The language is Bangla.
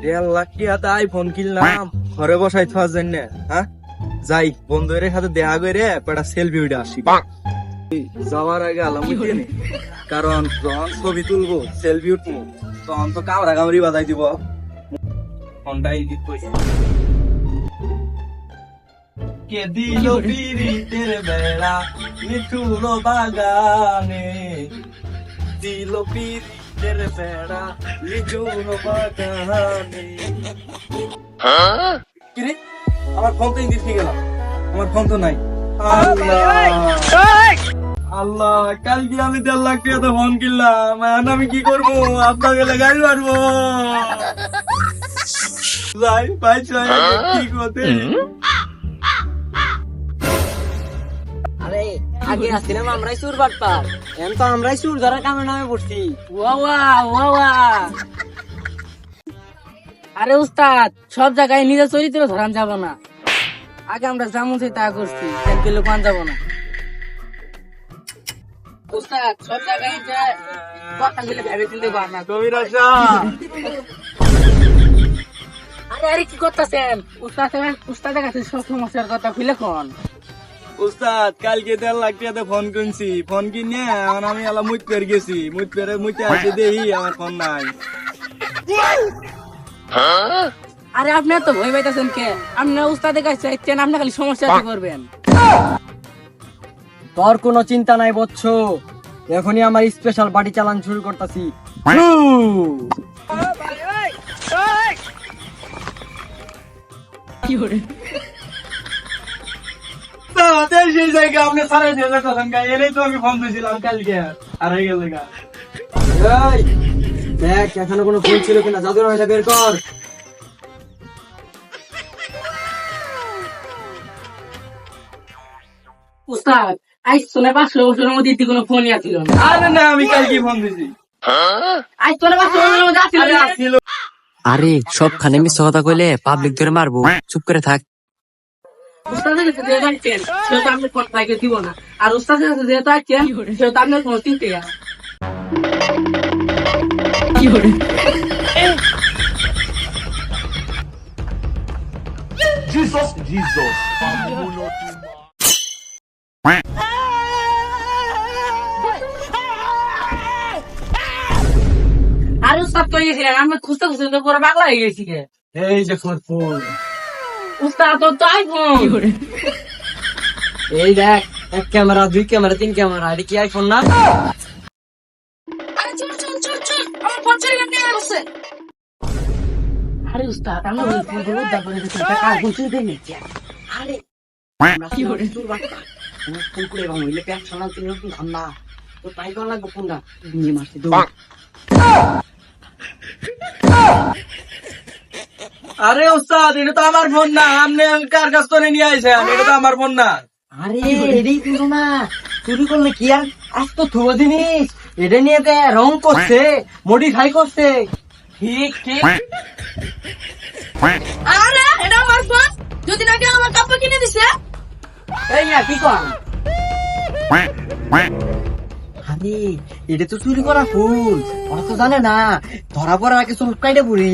দেড় লাখ টাকা আইফোন কিনলাম। ঘরে বসাই থাকার জন্য হ্যাঁ? যাই বন্ধুদের সাথে দেখা করে একটা সেলফি উঠে আসি। যাওয়ার আগে আলাম কারণ যখন ছবি তুলবো সেলফি উঠবো তখন তো কামড়া কামড়ি বাজাই দিব। ফোনটা এডিট করি। কে দিল পিরিতের বেড়া মিঠুর বাগানে। দিল বেড়া কিরে আমার ফোন তো ইংলিশ নিয়ে গেলাম আমার ফোন তো নাই আল্লাহ আল্লাহ কালকে আমি দেড় লাখ টাকা ফোন কিনলাম এখন আমি কি করব আপনাকে গাড়ি মারবো যাই ভাই কি করতে আগে আসছিলাম আমরাই সুর বাটপার। এখন তো আমরাই সুর ধরা কামে নামে পড়ছি। ওয়া ওয়া ওয়া ওয়া। আরে উস্তাদ সব জায়গায় নিজের চরিত্র ধরান যাব না। আগে আমরা যেমন সেই তা করছি কেন লোকান যাব না। উস্তাদ সব জায়গায় যে কথা বলে ভেবে চিনতে পার না। কবির আরে আরে কি করতেছেন? উস্তাদ উস্তাদের কাছে সব সমস্যার কথা খুলে কোন? উস্তাদ কালকে দেড় লাখ টাকা ফোন কিনছি। ফোন কিনে এখন আমি আলা মুখ পেরে গেছি। মুখ পেরে মুখে আসে দেখি আমার ফোন নাই। আরে আপনি এত ভয় পাইতেছেন কে? আপনি উস্তাদের কাছে চাইছেন আপনি খালি সমস্যা কি করবেন? তোর কোনো চিন্তা নাই বচ্চ এখনই আমার স্পেশাল বাড়ি চালান শুরু করতেছি। তাদের সেই জায়গা আপনি সারাই দিয়ে যেতেছেন গা এলেই তো আমি ফোন দিয়েছিলাম কালকে আর হয়ে গেছে গা। দেখ এখনও কোনো ফুল ছিল কিনা জাদুর হয়ে বের কর। উস্তাদ আজ তোলে পাঁচশো বছরের মধ্যে কোনো ফোনই আসছিল না। আরে না আমি কালকে ফোন আজ তোলে পাঁচশো বছরের মধ্যে আসছিল আরে সবখানে মিথ্যা কথা কইলে পাবলিক ধরে মারবো। চুপ করে থাক। উস্তাদের কাছে যেহেতু আসছেন সেহেতু আপনি ফোন পাইকে দিব না। আর উস্তাদের কাছে যেহেতু আসছেন সেহেতু আপনার ফোন তিনটে আর। উস্তাদ তো আমি খুঁজতে খুঁজতে পুরো পাগলা হয়ে গেছি এই ফোন উস্তাদ তো আইফোন এই দেখ এক ক্যামেরা দুই ক্যামেরা তিন ক্যামেরা এটা কি আইফোন না? আরে চল চল চল চল আমার ফোন ছেড়ে গেছে বসে আরে উস্তাদ আমরা ওই ফোনগুলো দাবো না সেটা কাজ বুঝতে দেই না আরে কি করে? তোর বাচ্চা ফোন করে এবং হইলে প্যাক শোনা তুমি নতুন ধান্দা তো তাই করা লাগবে ফোনটা। নিয়ে মারছি দৌড়। আরে ওস্তাদ এটা তো আমার ফোন না। আপনি কার কাছ থেকে নিয়ে আইছেন? এটা তো আমার ফোন না। আরে এটাই কিন্তু না চুরি করলে কি আর? আজ তো থুবো জিনিস। এটা নিয়ে দে রং করছে মডিফাই করছে। ঠিক ঠিক। আরে এটা আমার ফোন। যদি নাকি আমার কাপড় কিনে দিছে? এই না কি কর? আরে এটা তো চুরি করা ফুল ওরা তো জানে না। ধরা পড়ার আগে চুল কাইটে পড়ি